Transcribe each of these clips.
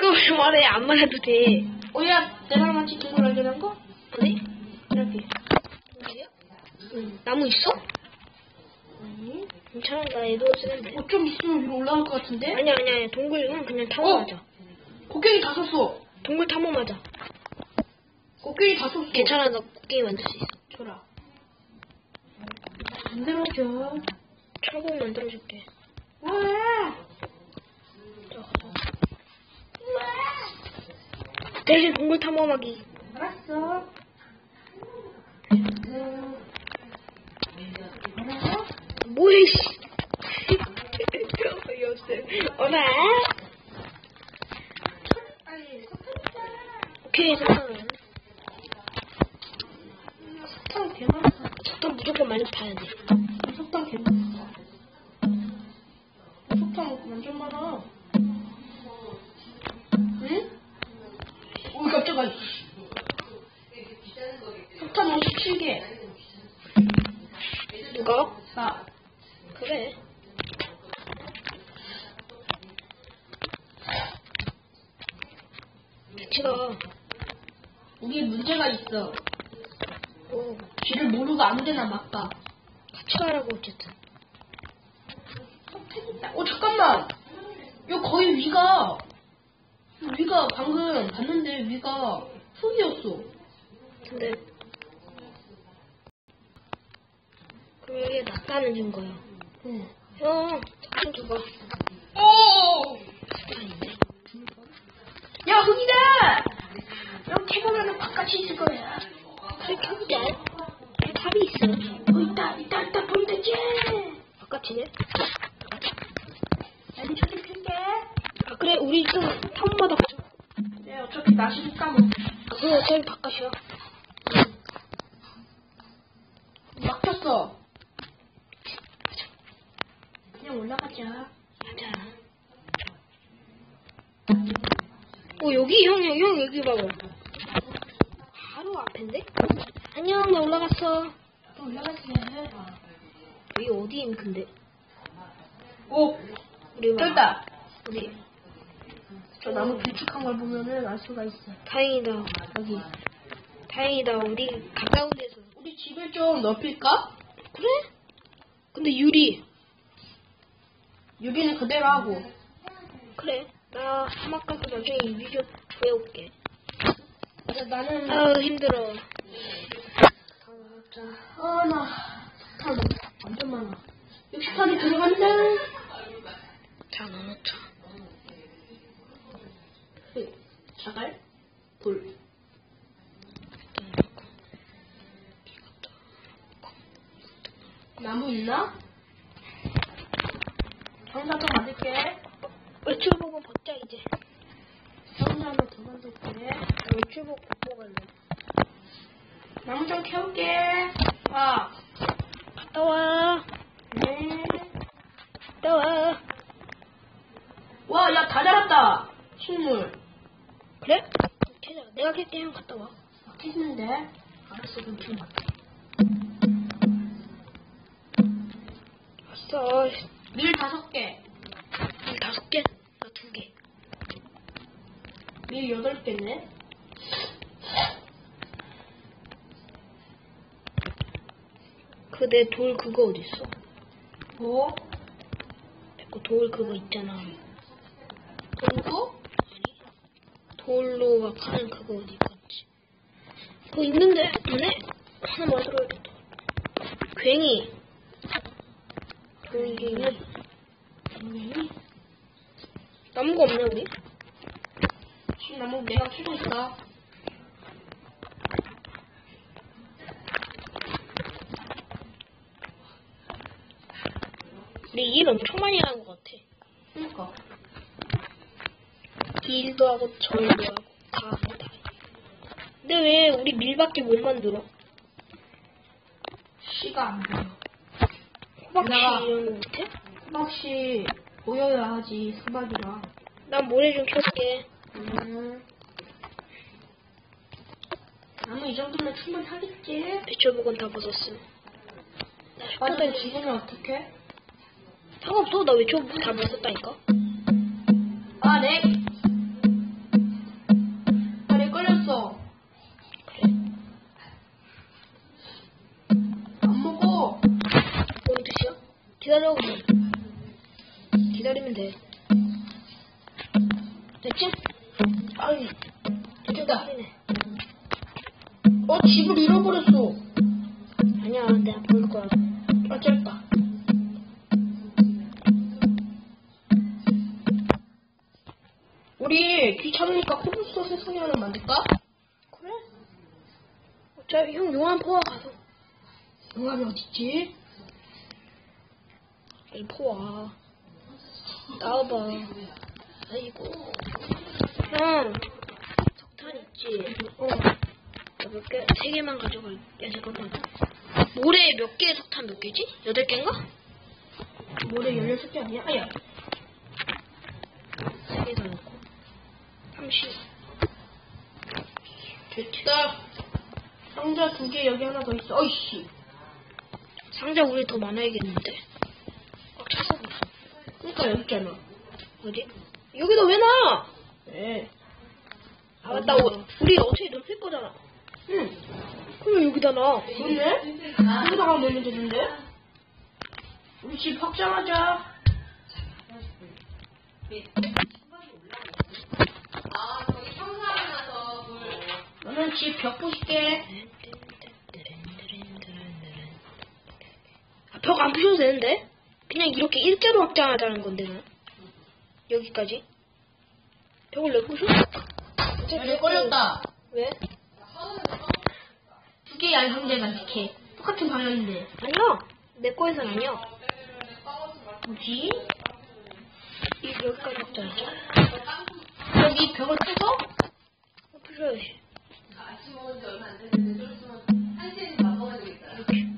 그걸 말해 안 말해도 돼. 어, 야, 내랑 같이 동굴 발견한 거? 어디? 이렇게. 어디야? 나무 있어? 아니. 괜찮아 나 애도 쓰는데. 어, 좀 있으면 위로 올라올 것 같은데? 아니야 아니야 아니야. 동굴은 그냥 탐험하자. 어? 곡괭이 다 썼어. 동굴 탐험 하자. 곡괭이 다 썼어. 괜찮아 나 곡괭이 만들 수 있어. 줘라. 만들어줘. 철곡 만들어줄게. 와. 자, 가자. 대신 동굴 탐험하기. 알았어. 뭐해 씨. 어라? 오케이 잠깐만. 석탄 무조건 많이 파야 돼. 가. 우리 문제가 있어. 어, 길을 모르고 아무데나 막 가. 같이 가라고 어쨌든. 어, 잠깐만. 이거 거의 위가, 위가 방금 봤는데 위가 흙이었어. 근데 그럼 여기에 낙타는 준 거야. 응. 형, 석탄 줘봐. 오! 석탄인데. 야, 흙이다! 이렇게 보면 바깥이 있을 거야. 그렇게 하자. 답이 있어. 어, 있다, 있다, 있다, 보면 되지? 바깥이네. 나는 저기 필게. 아 그래, 우리 좀 탐험마다 가자. 네, 어차피 나시니까 뭐. 아, 그래, 어차피 바깥이야. 막혔어. 그냥 올라가자. 가자. 어, 여기, 형, 형, 형, 여기 봐봐. 앞인데? 안녕, 나 올라갔어. 또 올라가지. 여기 어디임, 근데? 오, 우리 봐. 됐다. 어디? 저 나무 길쭉한 걸 보면은 알 수가 있어. 다행이다. 여기. 다행이다. 우리 가까운 데서. 우리 집을 좀 넓힐까? 그래? 근데 유리. 유리는 그대로 하고. 그래. 나 사막 가서 나중에 유리 좀 구해올게. 나는, 아우, 힘들어. 아, 나, 석탄 완전 많아. 60판이 들어간다. 자, 넣어놓자. 자갈, 돌. 나무 있나? 정사 좀 만들게. 외출복은 벗자, 이제. 정사 하나 더 만들게. 외출복 벗고 갈래. 나무 좀 캐올게. 아, 갔다 와. 네. 갔다 와. 와, 야, 다 자랐다. 식물. 그래? 캐자. 내가 캘게, 형 갔다 와. 아, 캐는데. 알았어, 그럼 좀. 왔어. 밀 다섯 개. 일 다섯 개? 밀 여덟 개네. 그 내 돌 그거 어딨어? 뭐? 내거돌 그거 있잖아. 그리고? 돌로 막 하는 그거 어디 있겠지? 그거 있는데 안에 하나 만들어야겠다. 괭이. 돌갱이. 음, 나무가 없네 우리? 나무 내가 키고 있어. 우리 일 엄청 많이 하는 것 같아. 그니까. 일도 하고 절도 하고 다 하고 다. 근데 왜 우리 밀밖에 못 만들어? 씨가 안 보여. 호박씨 내가- 이런 거 못해? 혹시 보여야 하지, 수박이랑. 난 모래 좀 켜줄게. 음. 아무 이 정도면 충분하겠지? 대출복은 다 벗었음. 아니, 근데 지금은 어떡해? 상관없어. 나 외출복 다 벗었다니까. 아, 네. 아, 네, 걸렸어. 그래. 안 먹어. 뭐, 뭔 뜻이야? 기다려. 기다리면 돼. 우리 귀찮으니까 코블스톤 세상에 하나 만들까? 그래? 어차피 형 용암 포화 가서. 용암이 어딨지? 이 포화. 나와봐. 아이고. 형, 석탄 있지? 어. 몇 개? 세 개만 가져갈. 야, 잠깐만. 모래 몇 개, 석탄 몇 개지? 여덟 개인가? 모래 16개 아니야? 아야. 세 개 더 넣고. 30. 됐다. 상자 두 개 여기 하나 더 있어. 어이씨. 상자 우리 더 많아야겠는데. 꽉 찼어, 벌써. 그러니까 여기 있잖아. 어디? 여기다 왜 놔? 네. 아, 맞다. 우- 우리 어차피 넓힐 거잖아. 응. 그럼 여기다 놔. 그러네? 여기다가 넣으면 되는데? 우리 집 확장하자. 너는 집벽 부실게. 아, 벽안 부셔도 되는데? 그냥 이렇게 일자로 확장하자는 건데, 는 여기까지. 벽을 내 부셔? 왜 걸렸다? 왜? 두 개의 안 상자가 이렇게 똑같은 방향인데. 아니야. 내 거에선 아니야. 뭐지? 이 여기까지 확장하자. 여기 벽을 뚫어? 어, 부셔야 지.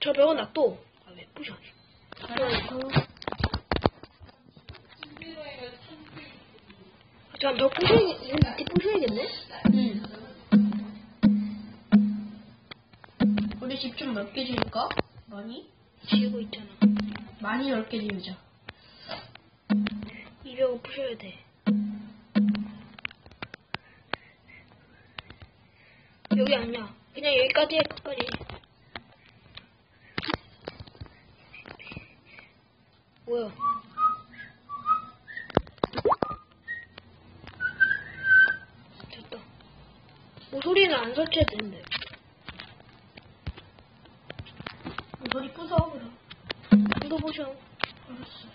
저 벽은 놔둬. 아, 왜 부셔? 벽 부셔야, 여기 밑에 부셔야겠네? 응. 우리 집 좀 넓게 지을까? 많이? 지우고 있잖아. 많이 넓게 지으자. 이 벽은 부셔야 돼. 여기 아니야. 그냥 여기까지 해, 끝까지. 뭐야? 됐다. 모서리는 안 설치해도 되는데. 소리 부숴, 그럼. 이거 보셔. 알았어.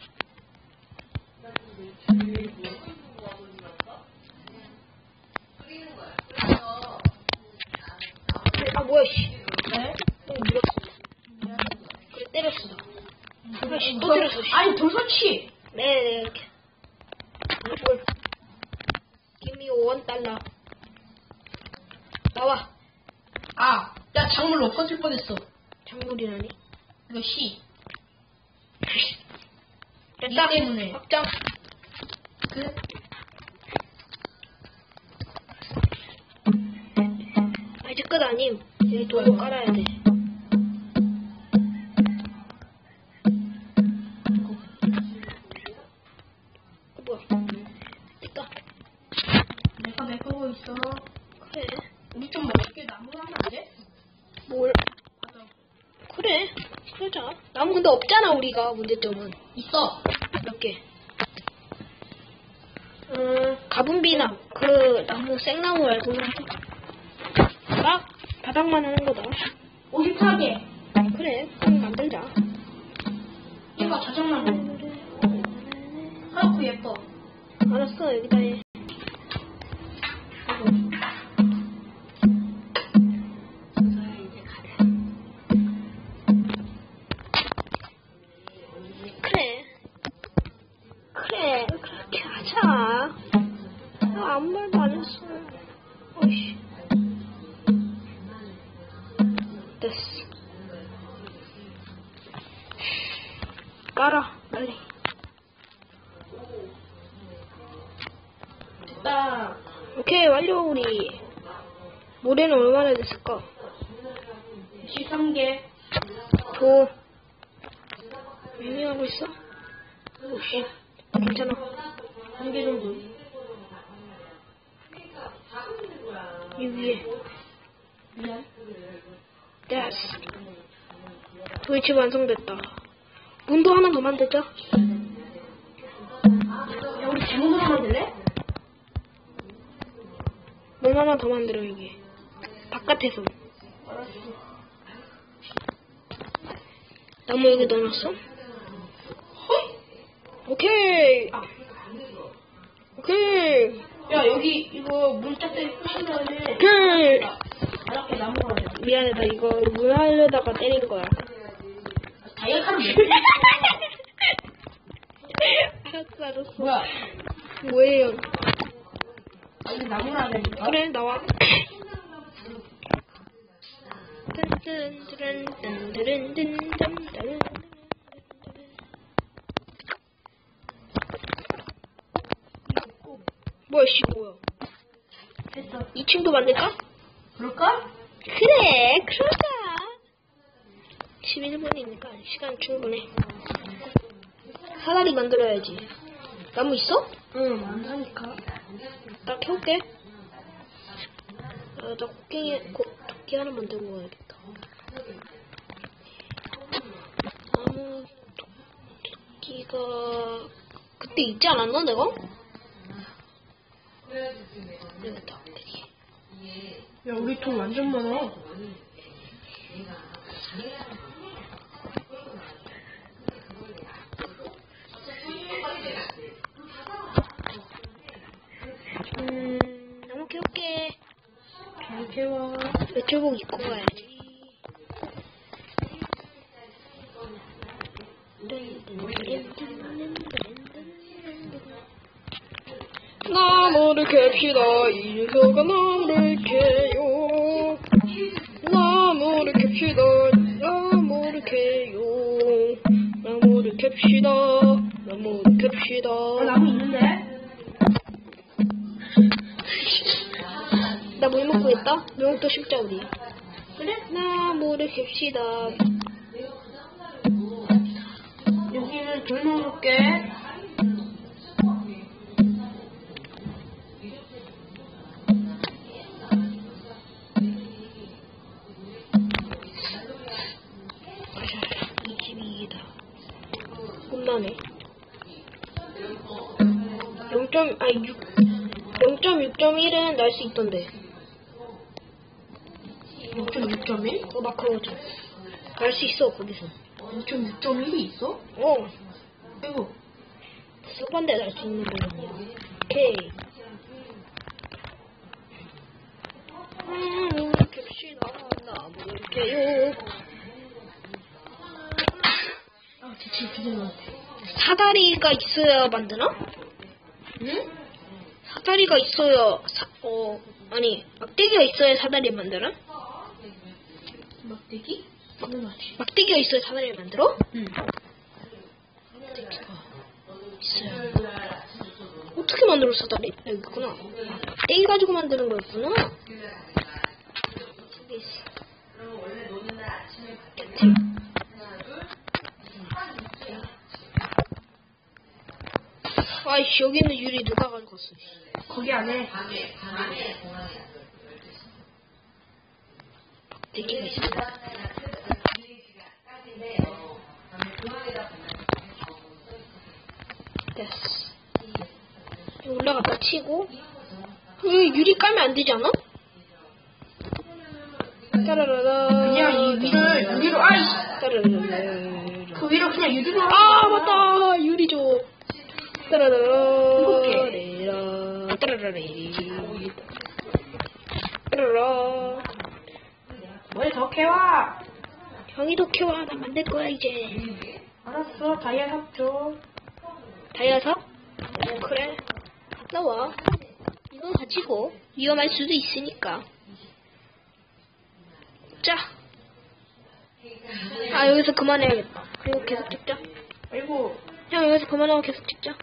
아, 뭐야, 씨. 네? 또 밀었어. 그래, 때렸어. 나. 씨, 또 때렸어, 씨. 아니, 돌 설치! 네, 네, 이렇게. 뭘. Give me one 달러. 나와. 아, 야, 작물 엎어질 뻔했어. 장물이라니. 이거 씨. 이 때문에. 확장. 그, 아, 이제 끝 아님. 이제 또 깔아야 돼. 어, 뭐야. 됐다. 내가 메꾸고 있어. 그래. 우리 좀 넓게 나무를 하면 안 돼? 뭘. 그래. 그러자. 나무 근데 없잖아, 우리가. 문제점은. 있어. 몇 개? 음, 가분비나, 그, 나무, 생나무 말고, 막, 바닥만 하는 거다. 54개. 그래, 그럼 만들자. 이거 자작나무. 하얗고 예뻐. 알았어, 여기다 해. 깔아, 빨리. 됐다. 오케이, 완료, 우리. 모래는 얼마나 됐을까? 13개. 도. 의미하고 있어? 오씨. 괜찮아. 한 개 정도. 이 위에. 미안. 됐어. 집 완성됐다. 문도 하나 더 만들자. 야, 우리 지문으로 만들래? 문 하나 더 만들어, 여기. 바깥에서. 알았어. 나무 여기 넣어놨어? 오케이! 아, 오케이! 야, 여기 이거 문짝대 부시면은 오케이! 바닥에 나무가 돼. 미안해, 나 이거 문 하려다가 때린 거야. 다이어트는 뭐? 알았어, 알았어. 뭐야? 뭐예요? 아, 이거 나무라 되니까? 그래, 나와. 뜬뜬뜨른뜬뜨른뜬뜬뜨른. 뭐야, 씨, 뭐야. 됐어. 2층도 만들까? 그럴까? 그래, 그러자. 11분이니까 시간 충분해. 사다리 만들어야지. 나무 있어? 응, 많다니까. 나 켜올게. 아, 나 곡괭이, 고, 도끼 하나 만들고 가야겠다. 나무, 도, 도끼가, 그때 있지 않았나, 내가? 여기다. 야, 우리 돈 완전 많아. 와. 외출복 입고 가야지. 나무를 캡시다. 인서가 나무를 캐요. 나무를 캡시다. 나무를 캐요. 나무를 캡시다. 나무를 캡시다 먹고 있다? 물 먹다 쉽자 우리 그래? 나무를 캡시다 여기는 돌 넣어놓을게. 이 집이다. 꿈나네. 0. 아니 6 0.6.1은 날 수 있던데. 0.6.1? 어 마크로죠. 날수 있어 거기서. 0.6.1이 있어? 어. 아이고. 수반대 날수 있는 부분이야. 오케이. 음, 캡시다. 나무를 캐요. 아, 대체 기분 나한테. 사다리가 있어야 만드나? 응? 사다리가 있어야 사, 어 아니 막대기가 있어야 사다리 만들어? 막대기? 당연하지. 막대기가 있어야 사다리를 만들어? 응. 막대기가 있어야 어떻게 만들어 사다리? 여기 있구나 아, 막대기 가지고 만드는 거였구나 저기 있어 끝에. 아이씨 여기 있는 유리 누가 가져갔어 거기 안에. 막대기가 있어 됐어. 올라갔다 치고. 이 유리 까면 안 되지 않아? 따라라라. 그냥 이 위를 유리로, 아이씨! 따라라라. 그 위로 그냥 유리로 아, 맞다. 유리 줘. 따라라라. 무겁게. 레라. 따라라리. 따라라. 형이 더 키워. 나 만들 거야, 이제. 알았어, 다이아 삽줘. 다이아서? 그래. 갔다 와. 이건 가지고 위험할 수도 있으니까. 자. 아, 여기서 그만해야겠다. 그리고 계속 찍자. 아이고, 형, 여기서 그만하고 계속 찍자.